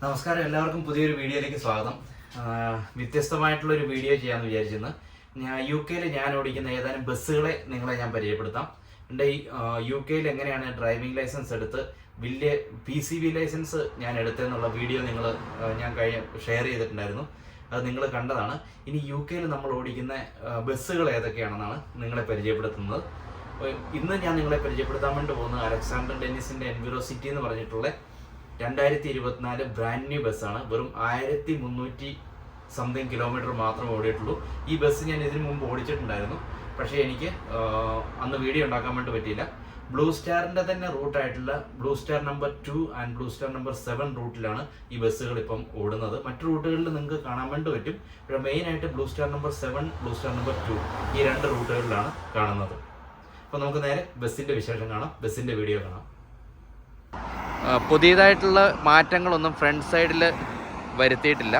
നമസ്കാരം എല്ലാവർക്കും പുതിയൊരു വീഡിയോയിലേക്ക് സ്വാഗതം. വ്യത്യസ്തമായിട്ടുള്ള ഒരു വീഡിയോ ചെയ്യാന്ന് വിചാരിച്ചിരുന്നു. ഞാൻ യു കെയിൽ ഞാൻ ഓടിക്കുന്ന ഏതാനും ബസ്സുകളെ നിങ്ങളെ ഞാൻ പരിചയപ്പെടുത്താം. എന്റെ യു കെയിൽ എങ്ങനെയാണ് ഡ്രൈവിംഗ് ലൈസൻസ് എടുത്ത് വലിയ പി സി ബി ലൈസൻസ് ഞാൻ എടുത്തെന്നുള്ള വീഡിയോ നിങ്ങൾ ഞാൻ കഴിഞ്ഞ ഷെയർ ചെയ്തിട്ടുണ്ടായിരുന്നു. അത് നിങ്ങൾ കണ്ടതാണ്. ഇനി യു കെയിൽ നമ്മൾ ഓടിക്കുന്ന ബസ്സുകൾ ഏതൊക്കെയാണെന്നാണ് നിങ്ങളെ പരിചയപ്പെടുത്തുന്നത്. ഇന്ന് ഞാൻ നിങ്ങളെ പരിചയപ്പെടുത്താൻ വേണ്ടി പോകുന്നത് അലക്സാണ്ടർ ഡെന്നിസിന്റെ എൻവിറോ സിറ്റി എന്ന് പറഞ്ഞിട്ടുള്ള രണ്ടായിരത്തി ഇരുപത്തിനാല് ബ്രാൻഡ് ന്യൂ ബസ്സാണ് വെറും ആയിരത്തി മുന്നൂറ്റി സംതിങ് കിലോമീറ്റർ മാത്രമേ ഓടിയിട്ടുള്ളൂ. ഈ ബസ് ഞാൻ ഇതിനു മുമ്പ് ഓടിച്ചിട്ടുണ്ടായിരുന്നു. പക്ഷേ എനിക്ക് അന്ന് വീഡിയോ ഉണ്ടാക്കാൻ വേണ്ടി പറ്റിയില്ല. ബ്ലൂ സ്റ്റാറിന്റെ തന്നെ റൂട്ടായിട്ടുള്ള blue star number two and blue star number seven റൂട്ടിലാണ് ഈ ബസ്സുകൾ ഇപ്പം ഓടുന്നത്. മറ്റു റൂട്ടുകളിൽ നിങ്ങൾക്ക് കാണാൻ വേണ്ടി പറ്റും. പക്ഷേ മെയിൻ ആയിട്ട് blue star number seven blue star number two ഈ രണ്ട് റൂട്ടുകളിലാണ് കാണുന്നത്. അപ്പോൾ നമുക്ക് നേരെ ബസ്സിന്റെ വിശേഷം കാണാം. ബസ്സിന്റെ വീഡിയോ കാണാം. പുതിയതായിട്ടുള്ള മാറ്റങ്ങളൊന്നും ഫ്രണ്ട് സൈഡിൽ വരുത്തിയിട്ടില്ല.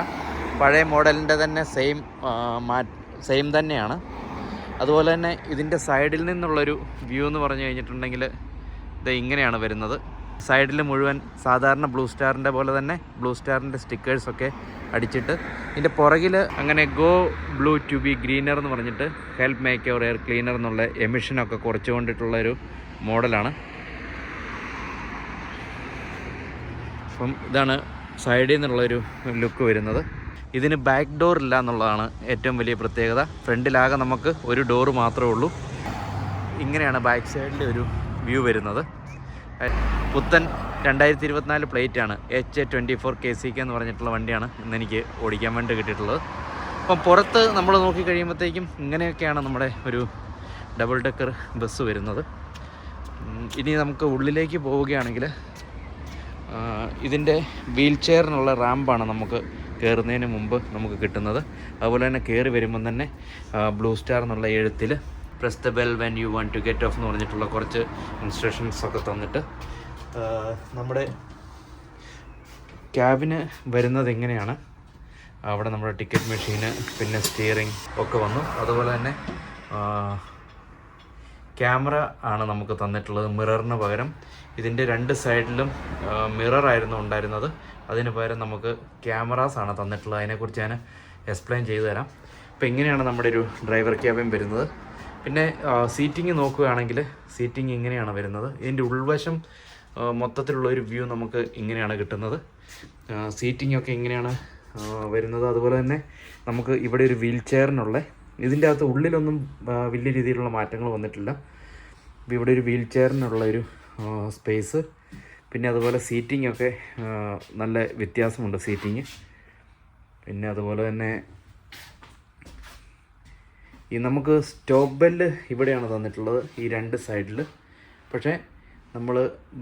പഴയ മോഡലിന്റെ തന്നെ സെയിം സെയിം തന്നെയാണ്. അതുപോലെ തന്നെ ഇതിന്റെ സൈഡിൽ നിന്നുള്ളൊരു വ്യൂ എന്ന് പറഞ്ഞു കഴിഞ്ഞിട്ടുണ്ടെങ്കിൽ ഇത് ഇങ്ങനെയാണ് വരുന്നത്. സൈഡിൽ മുഴുവൻ സാധാരണ ബ്ലൂ സ്റ്റാറിന്റെ പോലെ തന്നെ ബ്ലൂ സ്റ്റാറിന്റെ സ്റ്റിക്കേഴ്സൊക്കെ അടിച്ചിട്ട് ഇതിന്റെ പുറകിൽ അങ്ങനെ go blue to be greener എന്ന് പറഞ്ഞിട്ട് help make your air cleaner എന്നുള്ള എമിഷനൊക്കെ കുറച്ചുകൊണ്ടിട്ടുള്ളൊരു മോഡലാണ്. അപ്പം ഇതാണ് സൈഡിൽ നിന്നുള്ളൊരു ലുക്ക് വരുന്നത്. ഇതിന് ബാക്ക് ഡോർ ഇല്ല എന്നുള്ളതാണ് ഏറ്റവും വലിയ പ്രത്യേകത. ഫ്രണ്ടിലാകെ നമുക്ക് ഒരു ഡോറ് മാത്രമേ ഉള്ളൂ. ഇങ്ങനെയാണ് ബാക്ക് സൈഡിൽ ഒരു വ്യൂ വരുന്നത്. പുത്തൻ രണ്ടായിരത്തി ഇരുപത്തിനാല് പ്ലേറ്റ് ആണ്. H A twenty four K C K എന്ന് പറഞ്ഞിട്ടുള്ള വണ്ടിയാണ് ഇന്ന് എനിക്ക് ഓടിക്കാൻ വേണ്ടി കിട്ടിയിട്ടുള്ളത്. അപ്പം പുറത്ത് നമ്മൾ നോക്കി കഴിയുമ്പോഴത്തേക്കും ഇങ്ങനെയൊക്കെയാണ് നമ്മുടെ ഒരു ഡബിൾ ഡെക്കർ ബസ് വരുന്നത്. ഇനി നമുക്ക് ഉള്ളിലേക്ക് പോവുകയാണെങ്കിൽ ഇതിന്റെ വീൽ ചെയറിനുള്ള റാമ്പാണ് നമുക്ക് കയറുന്നതിന് മുമ്പ് നമുക്ക് കിട്ടുന്നത്. അതുപോലെ തന്നെ കയറി വരുമ്പം തന്നെ ബ്ലൂ സ്റ്റാർ എന്നുള്ള എഴുത്തിൽ press the bell when you want to get off എന്ന് പറഞ്ഞിട്ടുള്ള കുറച്ച് ഇൻസ്ട്രക്ഷൻസ് ഒക്കെ തന്നിട്ട് നമ്മുടെ ക്യാബിന് വരുന്നത് എങ്ങനെയാണ്? അവിടെ നമ്മുടെ ടിക്കറ്റ് മെഷീന് പിന്നെ സ്റ്റിയറിംഗ് ഒക്കെ വന്നു. അതുപോലെ തന്നെ ക്യാമറ ആണ് നമുക്ക് തന്നിട്ടുള്ളത് മിററിന് പകരം. ഇതിന്റെ രണ്ട് സൈഡിലും മിററായിരുന്നു ഉണ്ടായിരുന്നത്. അതിന് പകരം നമുക്ക് ക്യാമറാസ് ആണ് തന്നിട്ടുള്ളത്. അതിനെക്കുറിച്ച് ഞാൻ എക്സ്പ്ലെയിൻ ചെയ്തു തരാം. അപ്പോൾ ഇങ്ങനെയാണ് നമ്മുടെ ഒരു ഡ്രൈവർ ക്യാബിൻ വരുന്നത്. പിന്നെ സീറ്റിംഗ് നോക്കുകയാണെങ്കിൽ സീറ്റിംഗ് ഇങ്ങനെയാണ് വരുന്നത്. ഇതിന്റെ ഉൾവശം മൊത്തത്തിലുള്ള ഒരു വ്യൂ നമുക്ക് ഇങ്ങനെയാണ് കിട്ടുന്നത്. സീറ്റിംഗ് ഒക്കെ ഇങ്ങനെയാണ് വരുന്നത്. അതുപോലെ തന്നെ നമുക്ക് ഇവിടെ ഒരു വീൽ ചെയറിനുള്ള ഇതിന്റെ അകത്ത് ഉള്ളിലൊന്നും വലിയ രീതിയിലുള്ള മാറ്റങ്ങൾ വന്നിട്ടില്ല. ഇവിടെ ഒരു വീൽ ചെയറിനുള്ളൊരു സ്പേസ്. പിന്നെ അതുപോലെ സീറ്റിംഗ് ഒക്കെ നല്ല വ്യത്യാസമുണ്ട് സീറ്റിംഗ് പിന്നെ അതുപോലെ തന്നെ ഈ നമുക്ക് സ്റ്റോപ്പ് ബെല്ല് ഇവിടെയാണ് തന്നിട്ടുള്ളത് ഈ രണ്ട് സൈഡിൽ പക്ഷേ നമ്മൾ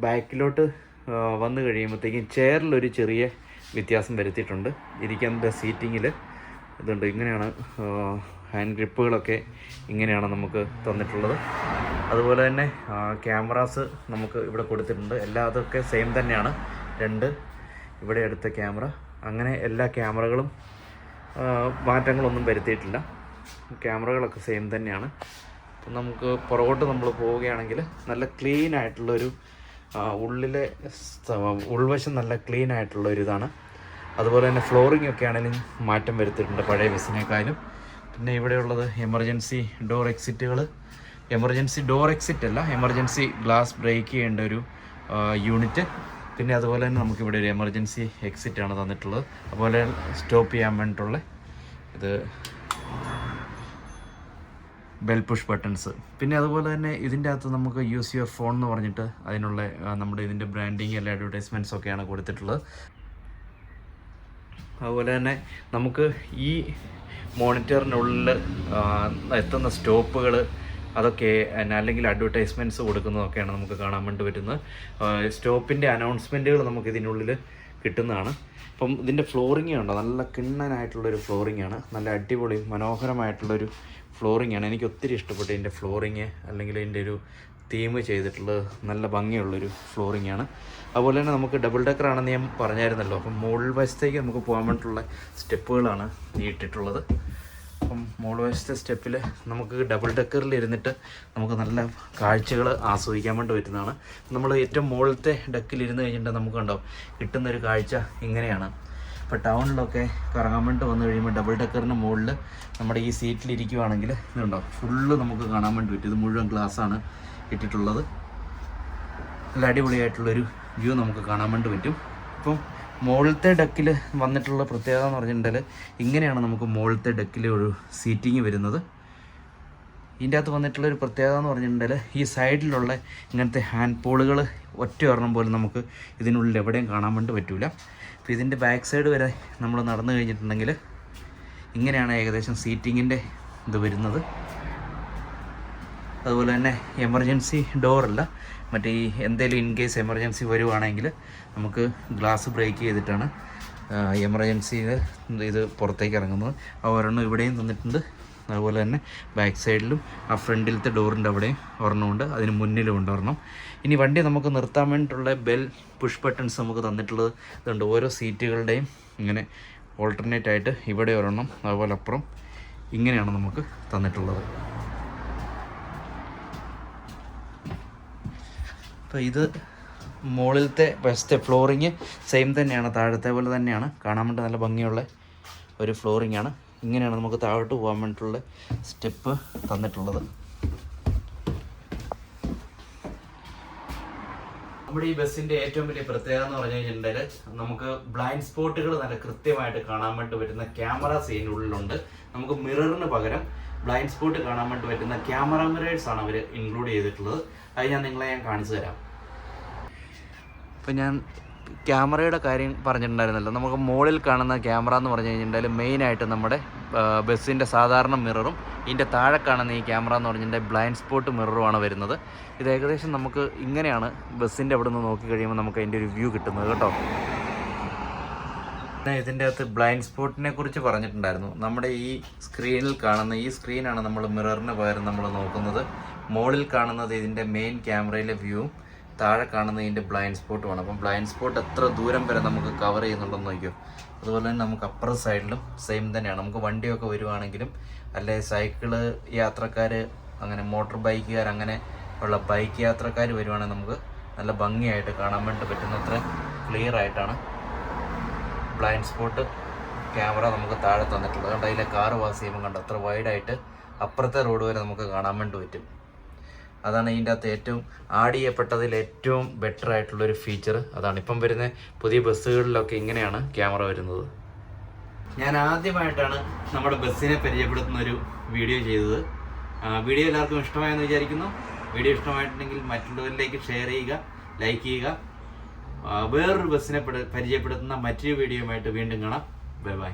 ബാക്കിലോട്ട് വന്നു കഴിയുമ്പോഴത്തേക്കും ചെയറിലൊരു ചെറിയ വ്യത്യാസം വരുത്തിയിട്ടുണ്ട്. ഇരിക്കുന്ന സീറ്റിങ്ങിൽ ഇതുണ്ട്. ഇങ്ങനെയാണ് ഹാൻഡ് ഗ്രിപ്പുകളൊക്കെ ഇങ്ങനെയാണ് നമുക്ക് തന്നിട്ടുള്ളത്. അതുപോലെ തന്നെ ക്യാമറാസ് നമുക്ക് ഇവിടെ കൊടുത്തിട്ടുണ്ട്. എല്ലാ അതൊക്കെ സെയിം തന്നെയാണ്. രണ്ട് ഇവിടെ എടുത്ത ക്യാമറ അങ്ങനെ എല്ലാ ക്യാമറകളും മാറ്റങ്ങളൊന്നും വരുത്തിയിട്ടില്ല. ക്യാമറകളൊക്കെ സെയിം തന്നെയാണ്. അപ്പം നമുക്ക് പുറകോട്ട് നമ്മൾ പോവുകയാണെങ്കിൽ നല്ല ആ, ഉള്ളിലെ ഉൾവശം നല്ല ക്ലീൻ ആയിട്ടുള്ള അതുപോലെ തന്നെ ഫ്ലോറിംഗ് ഒക്കെ ആണെങ്കിലും മാറ്റം വരുത്തിയിട്ടുണ്ട് പഴയ ബസ്സിനേക്കാളും പിന്നെ ഇവിടെയുള്ളത് എമർജൻസി ഡോർ എക്സിറ്റുകൾ എമർജൻസി ഡോർ എക്സിറ്റ് അല്ല എമർജൻസി ഗ്ലാസ് ബ്രേക്ക് ചെയ്യേണ്ട ഒരു യൂണിറ്റ് പിന്നെ അതുപോലെ തന്നെ നമുക്കിവിടെ ഒരു എമർജൻസി എക്സിറ്റ് ആണ് തന്നിട്ടുള്ളത്. അതുപോലെ സ്റ്റോപ്പ് ചെയ്യാൻ വേണ്ടിയിട്ടുള്ള ഇത് ബെൽ പുഷ് ബട്ടൺസ് പിന്നെ അതുപോലെ തന്നെ ഇതിന്റെ അകത്ത് നമുക്ക് യൂസ് യുവർ ഫോൺ എന്ന് പറഞ്ഞിട്ട് അതിനുള്ള നമ്മുടെ ഇതിന്റെ ബ്രാൻഡിങ് അല്ലെങ്കിൽ അഡ്വർടൈസ്മെന്റ്സ് ഒക്കെയാണ് കൊടുത്തിട്ടുള്ളത്. അതുപോലെ തന്നെ നമുക്ക് ഈ മോണിറ്ററിനുള്ളിൽ എത്തുന്ന സ്റ്റോപ്പുകൾ അതൊക്കെ അല്ലെങ്കിൽ അഡ്വർടൈസ്മെന്റ്സ് കൊടുക്കുന്നതൊക്കെയാണ് നമുക്ക് കാണാൻ വേണ്ടി പറ്റുന്നത്. സ്റ്റോപ്പിന്റെ അനൗൺസ്മെന്റുകൾ നമുക്ക് ഇതിനുള്ളിൽ കിട്ടുന്നതാണ്. അപ്പം ഇതിന്റെ ഫ്ലോറിങ് ഉണ്ടോ നല്ല കിണ്ണനായിട്ടുള്ളൊരു ഫ്ലോറിങ് ആണ്. നല്ല അടിപൊളി മനോഹരമായിട്ടുള്ളൊരു ഫ്ലോറിങ് ആണ്. എനിക്ക് ഒത്തിരി ഇഷ്ടപ്പെട്ടു ഇതിന്റെ ഫ്ലോറിങ് അല്ലെങ്കിൽ ഇതിന്റെ ഒരു തീം ചെയ്തിട്ടുള്ള നല്ല ഭംഗിയുള്ളൊരു ഫ്ലോറിംഗ് ആണ്. അതുപോലെ തന്നെ നമുക്ക് ഡബിൾ ഡെക്കർ ആണെന്ന് ഞാൻ പറഞ്ഞായിരുന്നല്ലോ. അപ്പം മുകൾ വശത്തേക്ക് നമുക്ക് പോകാൻ വേണ്ടിയിട്ടുള്ള സ്റ്റെപ്പുകളാണ് നീട്ടിട്ടുള്ളത് അപ്പം മോൾ വശത്തെ സ്റ്റെപ്പിൽ നമുക്ക് ഡബിൾ ഡെക്കറിൽ ഇരുന്നിട്ട് നമുക്ക് നല്ല കാഴ്ചകൾ ആസ്വദിക്കാൻ വേണ്ടി പറ്റുന്നതാണ്. നമ്മൾ ഏറ്റവും മുകളിലത്തെ ഡെക്കിൽ ഇരുന്ന് കഴിഞ്ഞിട്ടുണ്ടെങ്കിൽ നമുക്ക് കണ്ടോ കിട്ടുന്നൊരു കാഴ്ച ഇങ്ങനെയാണ്. ഇപ്പോൾ ടൗണിലൊക്കെ കറങ്ങാൻ വേണ്ടി വന്നു കഴിയുമ്പോൾ ഡബിൾ ഡെക്കറിന് മുകളിൽ നമ്മുടെ ഈ സീറ്റിൽ ഇരിക്കുവാണെങ്കിൽ ഇതുണ്ടോ ഫുള്ള് നമുക്ക് കാണാൻ വേണ്ടി പറ്റും. ഇത് മുഴുവൻ ഗ്ലാസ്സാണ് ഇട്ടിട്ടുള്ളത്. നല്ല അടിപൊളിയായിട്ടുള്ളൊരു വ്യൂ നമുക്ക് കാണാൻ വേണ്ടി പറ്റും. ഇപ്പം മുകളിലത്തെ ഡക്കിൽ വന്നിട്ടുള്ള പ്രത്യേകത എന്ന് പറഞ്ഞിട്ടുണ്ടെങ്കിൽ ഇങ്ങനെയാണ് നമുക്ക് മുകളിലത്തെ ഡെക്കിൽ ഒരു സീറ്റിംഗ് വരുന്നത്. ഇതിന്റെ അകത്ത് വന്നിട്ടുള്ള ഒരു പ്രത്യേകത എന്ന് പറഞ്ഞിട്ടുണ്ടെങ്കിൽ ഈ സൈഡിലുള്ള ഇങ്ങനത്തെ ഹാൻഡ് പോളുകൾ ഒറ്റ ഒരെണ്ണം പോലും നമുക്ക് ഇതിനുള്ളിൽ എവിടെയും കാണാൻ വേണ്ടി പറ്റില്ല അപ്പോൾ ഇതിന്റെ ബാക്ക് സൈഡ് വരെ നമ്മൾ നടന്നു കഴിഞ്ഞിട്ടുണ്ടെങ്കിൽ ഇങ്ങനെയാണ് ഏകദേശം സീറ്റിങ്ങിന്റെ ഇത് വരുന്നത്. അതുപോലെ തന്നെ എമർജൻസി ഡോറല്ല മറ്റേ ഈ എന്തെങ്കിലും ഇൻ കേസ് എമർജൻസി വരുവാണെങ്കിൽ നമുക്ക് ഗ്ലാസ് ബ്രേക്ക് ചെയ്തിട്ടാണ് എമർജൻസി ഇത് പുറത്തേക്ക് ഇറങ്ങുന്നത്. ഒരെണ്ണം ഇവിടെയും തന്നിട്ടുണ്ട്. അതുപോലെ തന്നെ ബാക്ക് സൈഡിലും ആ ഫ്രണ്ടിലത്തെ ഡോറിന്റെ അവിടെയും ഒരെണ്ണമുണ്ട് അതിന് മുന്നിലും ഉണ്ട് ഒരെണ്ണം. ഇനി വണ്ടി നമുക്ക് നിർത്താൻ വേണ്ടിയിട്ടുള്ള ബെൽ പുഷ് ബട്ടൺസ് നമുക്ക് തന്നിട്ടുള്ളത് ഇതുണ്ട്. ഓരോ സീറ്റുകളുടെയും ഇങ്ങനെ ഓൾട്ടർനേറ്റ് ആയിട്ട് ഇവിടെ ഒരെണ്ണം അതുപോലെ അപ്പുറം ഇങ്ങനെയാണ് നമുക്ക് തന്നിട്ടുള്ളത്. അപ്പോൾ ഇത് മുകളിലത്തെ ബെസ്റ്റ് ഫ്ലോറിങ് സെയിം തന്നെയാണ് താഴത്തെ പോലെ തന്നെയാണ്. കാണാൻ വേണ്ടി നല്ല ഭംഗിയുള്ള ഒരു ഫ്ലോറിംഗ് ആണ്. ഇങ്ങനെയാണ് നമുക്ക് താഴോട്ട് പോകാൻ വേണ്ടിയിട്ടുള്ള സ്റ്റെപ്പ് തന്നിട്ടുള്ളത്. നമ്മുടെ ഈ ബസ്സിന്റെ ഏറ്റവും വലിയ പ്രത്യേകത എന്ന് പറഞ്ഞു കഴിഞ്ഞിട്ടുണ്ടെങ്കിൽ നമുക്ക് ബ്ലൈൻഡ് സ്പോട്ടുകൾ നല്ല കൃത്യമായിട്ട് കാണാൻ വേണ്ടി പറ്റുന്ന ക്യാമറ സീനുള്ളിലുണ്ട് നമുക്ക് മിററിന് പകരം ബ്ലൈൻഡ് സ്പോട്ട് കാണാൻ വേണ്ടി പറ്റുന്ന ക്യാമറ മിറേഴ്സ് ആണ് അവർ ഇൻക്ലൂഡ് ചെയ്തിട്ടുള്ളത്. അത് ഞാൻ നിങ്ങളെ ഞാൻ കാണിച്ചു തരാം. ഇപ്പം ഞാൻ ക്യാമറയുടെ കാര്യം പറഞ്ഞിട്ടുണ്ടായിരുന്നല്ലോ. നമുക്ക് മുകളിൽ കാണുന്ന ക്യാമറ എന്ന് പറഞ്ഞു കഴിഞ്ഞിട്ടുണ്ടെങ്കിൽ മെയിനായിട്ട് നമ്മുടെ ബസ്സിന്റെ സാധാരണ മിററും ഇതിന്റെ താഴെ കാണുന്ന ഈ ക്യാമറ എന്ന് പറഞ്ഞിട്ടുണ്ടെങ്കിൽ ബ്ലൈൻഡ് സ്പോട്ട് മിററുമാണ് വരുന്നത്. ഇത് ഏകദേശം നമുക്ക് ഇങ്ങനെയാണ് ബസ്സിന്റെ അവിടെ നിന്ന് നോക്കി കഴിയുമ്പോൾ നമുക്ക് അതിന്റെ ഒരു വ്യൂ കിട്ടുന്നത് കേട്ടോ. ഇതിന്റെ അകത്ത് ബ്ലൈൻഡ് സ്പോട്ടിനെ കുറിച്ച് പറഞ്ഞിട്ടുണ്ടായിരുന്നു. നമ്മുടെ ഈ സ്ക്രീനിൽ കാണുന്ന ഈ സ്ക്രീനാണ് നമ്മൾ മിററിന് പകരം നമ്മൾ നോക്കുന്നത്. മോളിൽ കാണുന്നത് ഇതിന്റെ മെയിൻ ക്യാമറയിലെ വ്യൂവും താഴെ കാണുന്ന ഇതിന്റെ ബ്ലൈൻഡ് സ്പോട്ടുമാണ് അപ്പം ബ്ലൈൻഡ് സ്പോട്ട് എത്ര ദൂരം വരെ നമുക്ക് കവർ ചെയ്യുന്നുണ്ടെന്ന് നോക്കിയോ? അതുപോലെ തന്നെ നമുക്ക് അപ്പുറ സൈഡിലും സെയിം തന്നെയാണ്. നമുക്ക് വണ്ടിയൊക്കെ വരുവാണെങ്കിലും അല്ലെ സൈക്കിൾ യാത്രക്കാർ അങ്ങനെ മോട്ടോർ ബൈക്കുകാർ അങ്ങനെ ഉള്ള ബൈക്ക് യാത്രക്കാർ വരുവാണെങ്കിൽ നമുക്ക് നല്ല ഭംഗിയായിട്ട് കാണാൻ വേണ്ടി പറ്റുന്നത്ര ക്ലിയർ ആയിട്ടാണ് ബ്ലൈൻഡ് സ്പോട്ട് ക്യാമറ നമുക്ക് താഴെ തന്നിട്ടുള്ളത്. കണ്ട അതിലെ കാറ് പാസ് ചെയ്യുമ്പോൾ കണ്ട അത്ര വൈഡായിട്ട് അപ്പുറത്തെ റോഡ് വരെ നമുക്ക് കാണാൻ വേണ്ടി പറ്റും. അതാണ് ഇതിന്റെ അകത്ത് ഏറ്റവും ആഡ് ചെയ്യപ്പെട്ടതിൽ ഏറ്റവും ബെറ്റർ ആയിട്ടുള്ളൊരു ഫീച്ചർ അതാണ് ഇപ്പം വരുന്ന പുതിയ ബസ്സുകളിലൊക്കെ ഇങ്ങനെയാണ് ക്യാമറ വരുന്നത്. ഞാൻ ആദ്യമായിട്ടാണ് നമ്മുടെ ബസ്സിനെ പരിചയപ്പെടുത്തുന്ന ഒരു വീഡിയോ ചെയ്തത്. വീഡിയോ എല്ലാവർക്കും ഇഷ്ടമായെന്ന് വിചാരിക്കുന്നു. വീഡിയോ ഇഷ്ടമായിട്ടുണ്ടെങ്കിൽ മറ്റുള്ളവരിലേക്ക് ഷെയർ ചെയ്യുക ലൈക്ക് ചെയ്യുക. വേറൊരു ബസ്സിനെ പരിചയപ്പെടുത്തുന്ന മറ്റൊരു വീഡിയോയുമായിട്ട് വീണ്ടും കാണാം. Bye bye.